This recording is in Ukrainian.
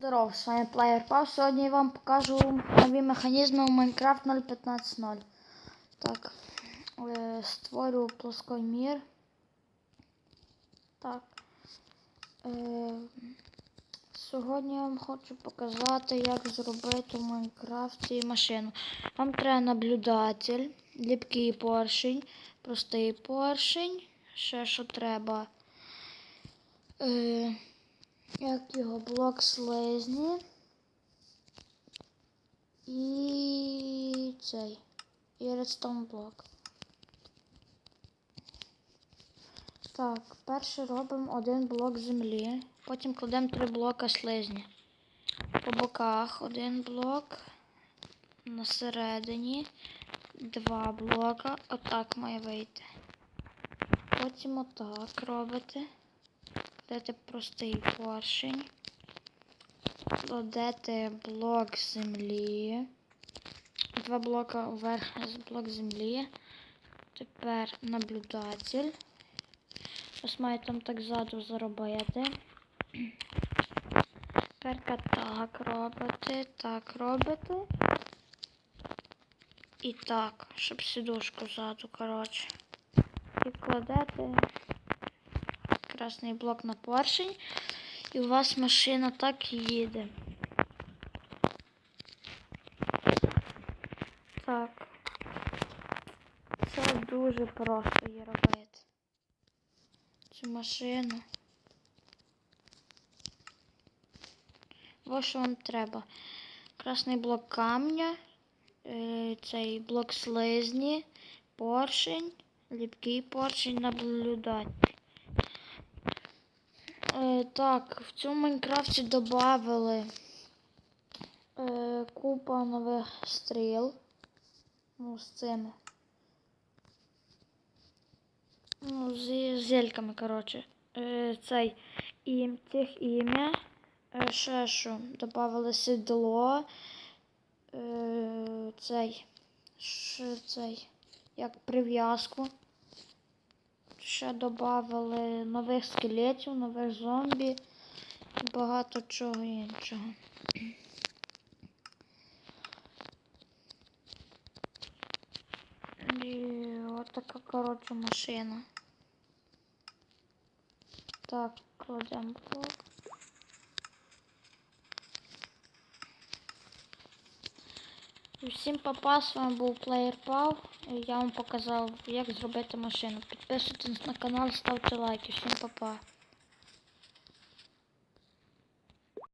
Здоров, з вами PlayerPaw. Сьогодні я вам покажу нові механізми у Minecraft 0.15.0. Так, е, створю плоскомір. Так. Е, сьогодні я вам хочу показати, як зробити в Майнкрафті машину. Вам треба наблюдатель, ліпкий поршень, простий поршень, ще що треба. Е, як його блок слизні. І цей. І редстоун блок. Так, перше робимо один блок землі. Потім кладемо три блока слизні. По боках один блок. На середині два блока. Отак має вийти. Потім отак робите. Кладете простий поршень. Кладете блок землі. Два блока вверх блок землі. Тепер наблюдатель. Ось має там так ззаду заробити. Тепер так робите, так робите. І так, щоб сідушку ззаду, коротше. І кладете красний блок на поршень, і у вас машина так їде. Так. Це дуже просто її робити. Цю машину. Ось що вам треба. Красний блок камня, е, цей блок слизні, поршень, ліпкий поршень, наблюдатель. Е, так, в цьому Майнкрафті додали е, купа нових стріл. Ну, з цими. Ну, з зельками, коротше. Е, цей і цих ім'я. Е, ще що, додали сідло. Е, цей. Ще цей. Як прив'язку. Ще додали нових скелетів, нових зомбі і багато чого іншого. І така, коротше, машина. Так, кладемо блок. Всім папа, з вами був PlayerPaw. Я вам показав, як зробити машину. Підписуйтесь на канал, ставте лайки. Всім папа.